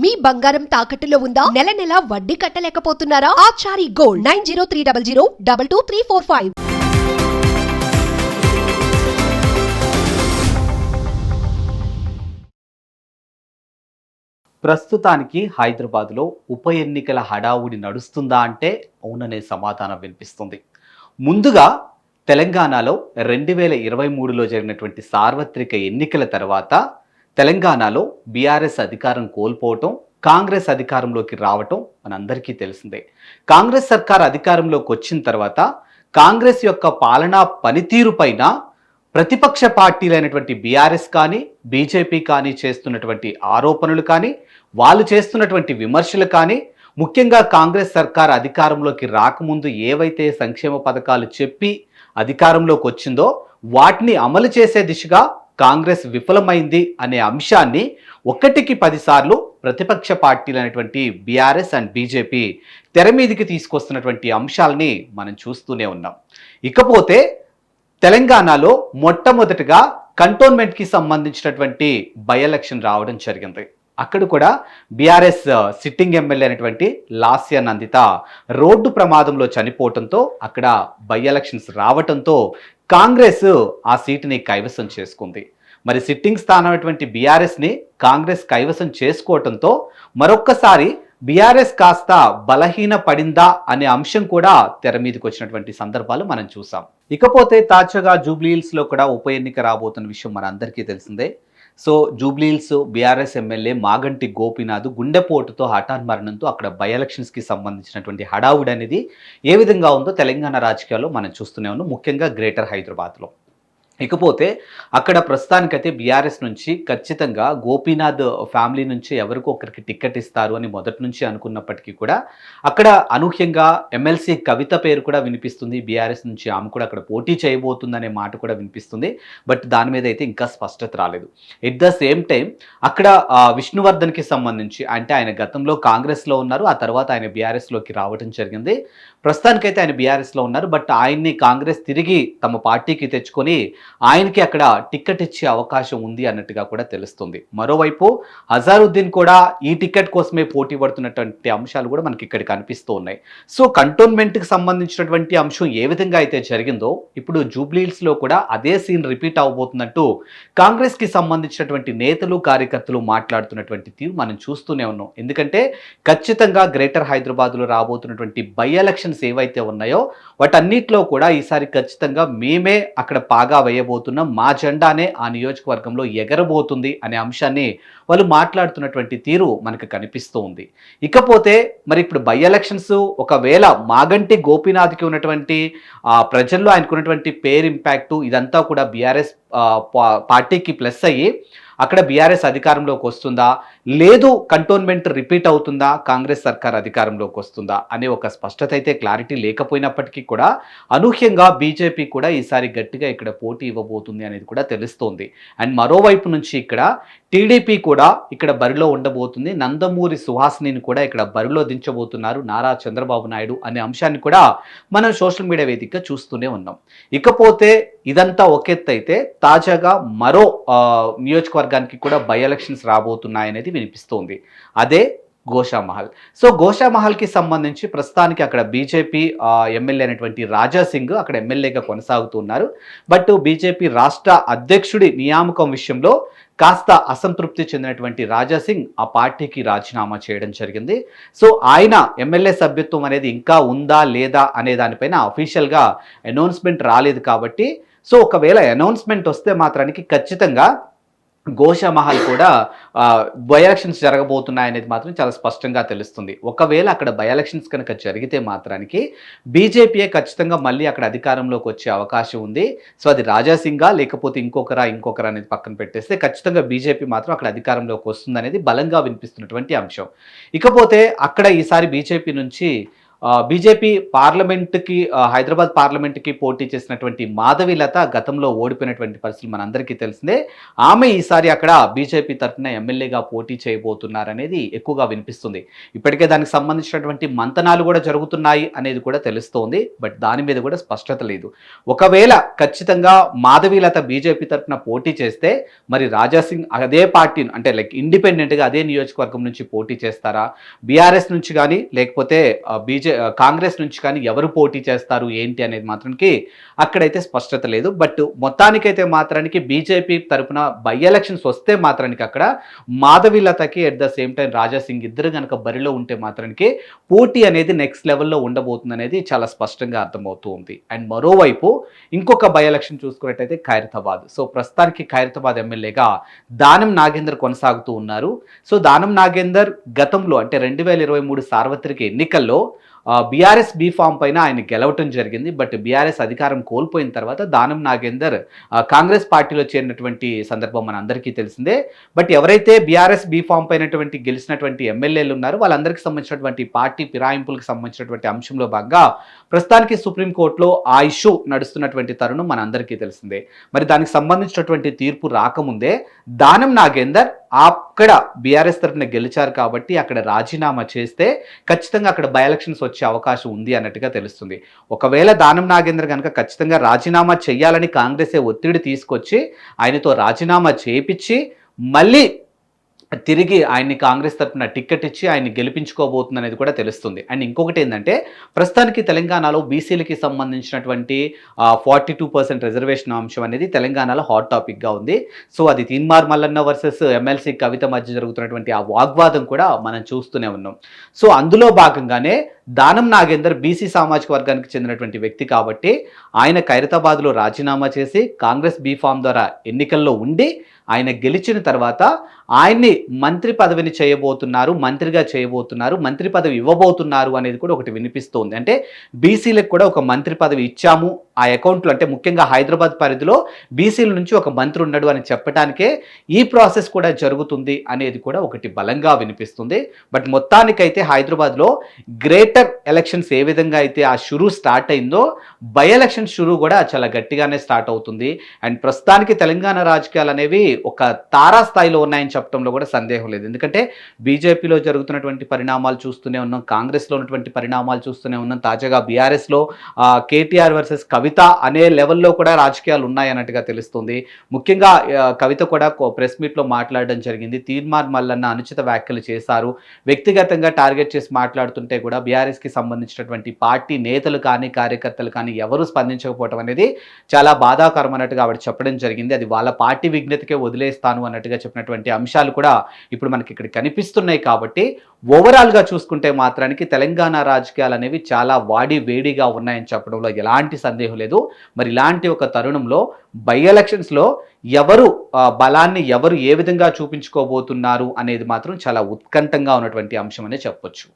మీ బంగారం తాకట్టులో ఉందా? నెల నెల వడ్డీ కట్టలేకపోతున్నారా? Achari gold nine zero three double zero double two three four five. ప్రస్తుతానికి హైదరాబాద్లో ఉప ఎన్నికల హడావుడి నడుస్తుందా అంటే అవుననే సమాధానం వినిపిస్తుంది. ముందుగా తెలంగాణలో రెండు వేల ఇరవై మూడులో జరిగినటువంటి సార్వత్రిక ఎన్నికల తర్వాత తెలంగాణలో బీఆర్ఎస్ అధికారం కోల్పోవటం కాంగ్రెస్ అధికారంలోకి రావటం మనందరికీ తెలిసిందే. కాంగ్రెస్ సర్కార్ అధికారంలోకి వచ్చిన తర్వాత కాంగ్రెస్ యొక్క పాలనా పనితీరు పైన ప్రతిపక్ష పార్టీలైనటువంటి బీఆర్ఎస్ కానీ బీజేపీ కానీ చేస్తున్నటువంటి ఆరోపణలు కానీ వాళ్ళు చేస్తున్నటువంటి విమర్శలు కానీ ముఖ్యంగా కాంగ్రెస్ సర్కార్ అధికారంలోకి రాకముందు ఏవైతే సంక్షేమ పథకాలు చెప్పి అధికారంలోకి వచ్చిందో వాటిని అమలు చేసే దిశగా కాంగ్రెస్ విఫలమైంది అనే అంశాన్ని ఒకటికి పదిసార్లు ప్రతిపక్ష పార్టీలు అనేటువంటి బీఆర్ఎస్ అండ్ బీజేపీ తెర మీదికి తీసుకొస్తున్నటువంటి అంశాలని మనం చూస్తూనే ఉన్నాం. ఇకపోతే తెలంగాణలో మొట్టమొదటిగా కంటోన్మెంట్కి సంబంధించినటువంటి బై ఎలక్షన్ రావడం జరిగింది. అక్కడ కూడా బీఆర్ఎస్ సిట్టింగ్ ఎమ్మెల్యే అయినటువంటి లాస్య నందిత రోడ్డు ప్రమాదంలో చనిపోవటంతో అక్కడ బై ఎలక్షన్స్ రావటంతో కాంగ్రెస్ ఆ సీటుని కైవసం చేసుకుంది. మరి సిట్టింగ్ స్థానమైనటువంటి బీఆర్ఎస్ని కాంగ్రెస్ కైవసం చేసుకోవటంతో మరొక్కసారి బీఆర్ఎస్ కాస్త బలహీన పడిందా అనే అంశం కూడా తెర మీదకి వచ్చినటువంటి సందర్భాలు మనం చూసాం. ఇకపోతే తాజాగా జూబ్లీహిల్స్లో కూడా ఉప ఎన్నిక రాబోతున్న విషయం మన అందరికీ తెలిసిందే. So Jubilee Hills BRS MLA Maganti Gopinath గుండెపోటుతో హఠాన్ మరణంతో అక్కడ బై ఎలక్షన్స్కి సంబంధించినటువంటి హడావుడి అనేది ఏ విధంగా ఉందో తెలంగాణ రాజకీయాల్లో మనం చూస్తూనే ఉన్నాం. ముఖ్యంగా గ్రేటర్ హైదరాబాద్లో. ఇకపోతే అక్కడ ప్రస్తుతానికైతే బీఆర్ఎస్ నుంచి ఖచ్చితంగా గోపీనాథ్ ఫ్యామిలీ నుంచి ఎవరికో ఒకరికి టికెట్ ఇస్తారు అని మొదటి నుంచి అనుకున్నప్పటికీ కూడా అక్కడ అనూహ్యంగా ఎమ్మెల్సీ కవిత పేరు కూడా వినిపిస్తుంది. బీఆర్ఎస్ నుంచి ఆమె కూడా అక్కడ పోటీ చేయబోతుందనే మాట కూడా వినిపిస్తుంది. బట్ దాని మీద అయితే ఇంకా స్పష్టత రాలేదు. ఎట్ ద సేమ్ టైం అక్కడ విష్ణువర్ధన్కి సంబంధించి అంటే ఆయన గతంలో కాంగ్రెస్లో ఉన్నారు. ఆ తర్వాత ఆయన బీఆర్ఎస్లోకి రావడం జరిగింది. ప్రస్తుతానికైతే ఆయన బీఆర్ఎస్లో ఉన్నారు. బట్ ఆయన్ని కాంగ్రెస్ తిరిగి తమ పార్టీకి తెచ్చుకొని ఆయనకి అక్కడ టికెట్ ఇచ్చే అవకాశం ఉంది అన్నట్టుగా కూడా తెలుస్తుంది. మరోవైపు అజారుద్దీన్ కూడా ఈ టికెట్ కోసమే పోటీ పడుతున్నటువంటి అంశాలు కూడా మనకి ఇక్కడ కనిపిస్తూ ఉన్నాయి. సో కంటోన్మెంట్కి సంబంధించినటువంటి అంశం ఏ విధంగా అయితే జరిగిందో ఇప్పుడు జూబ్లీహిల్స్లో కూడా అదే సీన్ రిపీట్ అవబోతున్నట్టు కాంగ్రెస్కి సంబంధించినటువంటి నేతలు కార్యకర్తలు మాట్లాడుతున్నటువంటి తీరు మనం చూస్తూనే ఉన్నాం. ఎందుకంటే ఖచ్చితంగా గ్రేటర్ హైదరాబాద్లో రాబోతున్నటువంటి బై ఎలక్షన్స్ ఏవైతే ఉన్నాయో వాటన్నిటిలో కూడా ఈసారి ఖచ్చితంగా మేమే అక్కడ పాగా వేయబోతున్నాం మా జెండానే ఆ నియోజకవర్గంలో ఎగరబోతుంది అనే అంశాన్ని వాళ్ళు మాట్లాడుతున్నటువంటి తీరు మనకు కనిపిస్తూ ఉంది. ఇకపోతే మరి ఇప్పుడు బై ఎలక్షన్స్ ఒకవేళ మాగంటి గోపీనాథ్కి ఉన్నటువంటి ఆ, ప్రజల్లో ఆయనకు ఉన్నటువంటి పేరు ఇంపాక్టు ఇదంతా కూడా బీఆర్ఎస్ పార్టీకి ప్లస్ అయ్యి అక్కడ బీఆర్ఎస్ అధికారంలోకి వస్తుందా? లేదు కంటోన్మెంట్ రిపీట్ అవుతుందా? కాంగ్రెస్ సర్కార్ అధికారంలోకి వస్తుందా? అనే ఒక స్పష్టత అయితే క్లారిటీ లేకపోయినప్పటికీ కూడా అనూహ్యంగా బీజేపీ కూడా ఈసారి గట్టిగా ఇక్కడ పోటీ ఇవ్వబోతుంది అనేది కూడా తెలుస్తోంది. అండ్ మరోవైపు నుంచి ఇక్కడ టీడీపీ కూడా ఇక్కడ బరిలో ఉండబోతుంది. నందమూరి సుహాసినిని కూడా ఇక్కడ బరిలో దించబోతున్నారు నారా చంద్రబాబు నాయుడు అనే అంశాన్ని కూడా మనం సోషల్ మీడియా వేదికగా చూస్తూనే ఉన్నాం. ఇకపోతే ఇదంతా ఒక తాజాగా మరో నియోజకవర్గానికి కూడా బై ఎలక్షన్స్ రాబోతున్నాయనేది వినిపిస్తోంది. అదే గోషామహల్. సో గోషామహల్కి సంబంధించి ప్రస్తుతానికి అక్కడ బీజేపీ ఎమ్మెల్యే అయినటువంటి రాజా సింగ్ అక్కడ ఎమ్మెల్యేగా కొనసాగుతున్నారు బట్ బీజేపీ రాష్ట్ర అధ్యక్షుడి నియామకం విషయంలో కాస్త అసంతృప్తి చెందినటువంటి రాజా సింగ్ ఆ పార్టీకి రాజీనామా చేయడం జరిగింది. సో ఆయన ఎమ్మెల్యే సభ్యత్వం అనేది ఇంకా ఉందా లేదా అనే దానిపైన అఫీషియల్గా అనౌన్స్మెంట్ రాలేదు కాబట్టి సో ఒకవేళ అనౌన్స్మెంట్ వస్తే మాత్రానికి ఖచ్చితంగా గోషామహల్ కూడా బై ఎలక్షన్స్ జరగబోతున్నాయనేది మాత్రం చాలా స్పష్టంగా తెలుస్తుంది. ఒకవేళ అక్కడ బై ఎలక్షన్స్ కనుక జరిగితే మాత్రానికి బీజేపీయే ఖచ్చితంగా మళ్ళీ అక్కడ అధికారంలోకి వచ్చే అవకాశం ఉంది. సో అది రాజాసింగా లేకపోతే ఇంకొకరా ఇంకొకరా అనేది పక్కన పెట్టేస్తే ఖచ్చితంగా బీజేపీ మాత్రం అక్కడ అధికారంలోకి వస్తుందనేది బలంగా వినిపిస్తున్నటువంటి అంశం. ఇకపోతే అక్కడ ఈసారి బీజేపీ నుంచి బీజేపీ పార్లమెంట్కి హైదరాబాద్ పార్లమెంట్కి పోటీ చేసినటువంటి మాధవీలత గతంలో ఓడిపోయినటువంటి పరిస్థితులు మనందరికీ తెలిసిందే. ఆమె ఈసారి అక్కడ బీజేపీ తరఫున ఎమ్మెల్యేగా పోటీ చేయబోతున్నారనేది ఎక్కువగా వినిపిస్తుంది. ఇప్పటికే దానికి సంబంధించినటువంటి మంతనాలు కూడా జరుగుతున్నాయి అనేది కూడా తెలుస్తోంది. బట్ దాని మీద కూడా స్పష్టత లేదు. ఒకవేళ ఖచ్చితంగా మాధవీలత బీజేపీ తరఫున పోటీ చేస్తే మరి రాజాసింగ్ అదే పార్టీ అంటే లైక్ ఇండిపెండెంట్గా అదే నియోజకవర్గం నుంచి పోటీ చేస్తారా? బీఆర్ఎస్ నుంచి కానీ లేకపోతే బీజే కాంగ్రెస్ నుంచి కానీ ఎవరు పోటీ చేస్తారు ఏంటి అనేది మాత్రానికి అక్కడైతే స్పష్టత లేదు. బట్ మొత్తానికైతే మాత్రానికి బీజేపీ తరపున బై ఎలక్షన్స్ వస్తే మాత్రానికి అక్కడ మాధవీలతకి at the same time Raja Singh ఇద్దరు కనుక బరిలో ఉంటే మాత్రానికి పోటీ అనేది నెక్స్ట్ లెవెల్లో ఉండబోతుంది అనేది చాలా స్పష్టంగా అర్థమవుతూ ఉంది. అండ్ మరోవైపు ఇంకొక బై ఎలక్షన్ చూసుకున్నట్టయితే ఖైరతాబాద్. సో ప్రస్తుతానికి ఖైరతాబాద్ ఎమ్మెల్యేగా దానం నాగేందర్ కొనసాగుతూ ఉన్నారు. సో దానం నాగేందర్ గతంలో అంటే రెండు వేల ఇరవై మూడు సార్వత్రిక ఎన్నికల్లో బీఆర్ఎస్ బీ ఫామ్ పైన ఆయన గెలవటం జరిగింది. బట్ బీఆర్ఎస్ అధికారం కోల్పోయిన తర్వాత దానం నాగేందర్ కాంగ్రెస్ పార్టీలో చేరినటువంటి సందర్భం మన అందరికీ తెలిసిందే. బట్ ఎవరైతే బీఆర్ఎస్ బీ ఫామ్ పైనటువంటి గెలిచినటువంటి ఎమ్మెల్యేలు ఉన్నారో వాళ్ళందరికీ సంబంధించినటువంటి పార్టీ ఫిరాయింపులకు సంబంధించినటువంటి అంశంలో భాగంగా ప్రస్తుతానికి సుప్రీంకోర్టులో ఆ ఇష్యూ నడుస్తున్నటువంటి తరుణం మన అందరికీ తెలిసిందే. మరి దానికి సంబంధించినటువంటి తీర్పు రాకముందే దానం నాగేందర్ అక్కడ బీఆర్ఎస్ తరఫున గెలిచారు కాబట్టి అక్కడ రాజీనామా చేస్తే ఖచ్చితంగా అక్కడ బై ఎలక్షన్స్ వచ్చే అవకాశం ఉంది అన్నట్టుగా తెలుస్తుంది. ఒకవేళ దానం నాగేంద్ర కనుక ఖచ్చితంగా రాజీనామా చేయాలని కాంగ్రెసే ఒత్తిడి తీసుకొచ్చి ఆయనతో రాజీనామా చేయించి మళ్ళీ తిరిగి ఆయన్ని కాంగ్రెస్ తరఫున టిక్కెట్ ఇచ్చి ఆయన్ని గెలిపించుకోబోతుంది అనేది కూడా తెలుస్తుంది. అండ్ ఇంకొకటి ఏంటంటే ప్రస్తుతానికి తెలంగాణలో బీసీలకి సంబంధించినటువంటి ఫార్టీ టూ పర్సెంట్ రిజర్వేషన్ అంశం అనేది తెలంగాణలో హాట్ టాపిక్గా ఉంది. సో అది తీన్మార్ మల్లన్న వర్సెస్ ఎమ్మెల్సీ కవిత మధ్య జరుగుతున్నటువంటి ఆ వాగ్వాదం కూడా మనం చూస్తూనే ఉన్నాం. సో అందులో భాగంగానే దానం నాగేందర్ బీసీ సామాజిక వర్గానికి చెందినటువంటి వ్యక్తి కాబట్టి ఆయన ఖైరతాబాద్లో రాజీనామా చేసి కాంగ్రెస్ బీఫామ్ ద్వారా ఎన్నికల్లో ఉండి ఆయన గెలిచిన తర్వాత ఆయన్ని మంత్రి పదవిని చేయబోతున్నారు మంత్రిగా చేయబోతున్నారు మంత్రి పదవి ఇవ్వబోతున్నారు అనేది కూడా ఒకటి వినిపిస్తోంది. అంటే బీసీలకు కూడా ఒక మంత్రి పదవి ఇచ్చాము. ఆ అకౌంట్లో అంటే ముఖ్యంగా హైదరాబాద్ పరిధిలో బీసీల నుంచి ఒక మంత్రి ఉన్నాడు అని చెప్పడానికే ఈ ప్రాసెస్ కూడా జరుగుతుంది అనేది కూడా ఒకటి బలంగా వినిపిస్తుంది. బట్ మొత్తానికైతే హైదరాబాద్లో గ్రేట్ గ్రేటర్ ఎలక్షన్స్ ఏ విధంగా అయితే ఆ షురూ స్టార్ట్ అయిందో బై ఎలక్షన్ షురూ కూడా చాలా గట్టిగానే స్టార్ట్ అవుతుంది. అండ్ ప్రస్తుతానికి తెలంగాణ రాజకీయాలు అనేవి ఒక తారా స్థాయిలో ఉన్నాయని చెప్పడంలో కూడా సందేహం లేదు. ఎందుకంటే బీజేపీలో జరుగుతున్నటువంటి పరిణామాలు చూస్తూనే ఉన్నాం కాంగ్రెస్లో ఉన్నటువంటి పరిణామాలు చూస్తూనే ఉన్నాం. తాజాగా బీఆర్ఎస్లో కేటీఆర్ వర్సెస్ కవిత అనే లెవెల్లో కూడా రాజకీయాలు ఉన్నాయన్నట్టుగా తెలుస్తుంది. ముఖ్యంగా కవిత కూడా ప్రెస్ మీట్లో మాట్లాడడం జరిగింది. తీర్మార్ మల్లన్న అనుచిత వ్యాఖ్యలు చేశారు. వ్యక్తిగతంగా టార్గెట్ చేసి మాట్లాడుతుంటే కూడా బీఆర్ఎస్కి సంబంధించినటువంటి పార్టీ నేతలు కానీ కార్యకర్తలు కానీ ఎవరు స్పందించకపోవటం అనేది చాలా బాధాకరం అన్నట్టుగా ఆవిడ చెప్పడం జరిగింది. అది వాళ్ళ పార్టీ విజ్ఞతకే వదిలేస్తాను అన్నట్టుగా చెప్పినటువంటి అంశాలు కూడా ఇప్పుడు మనకి ఇక్కడ కనిపిస్తున్నాయి కాబట్టి ఓవరాల్గా చూసుకుంటే మాత్రానికి తెలంగాణ రాజకీయాలు అనేవి చాలా వాడి వేడిగా ఉన్నాయని చెప్పడంలో ఎలాంటి సందేహం లేదు. మరి ఇలాంటి ఒక తరుణంలో బై ఎలక్షన్స్లో ఎవరు బలాన్ని ఎవరు ఏ విధంగా చూపించుకోబోతున్నారు అనేది మాత్రం చాలా ఉత్కంఠంగా ఉన్నటువంటి అంశం అనే చెప్పొచ్చు.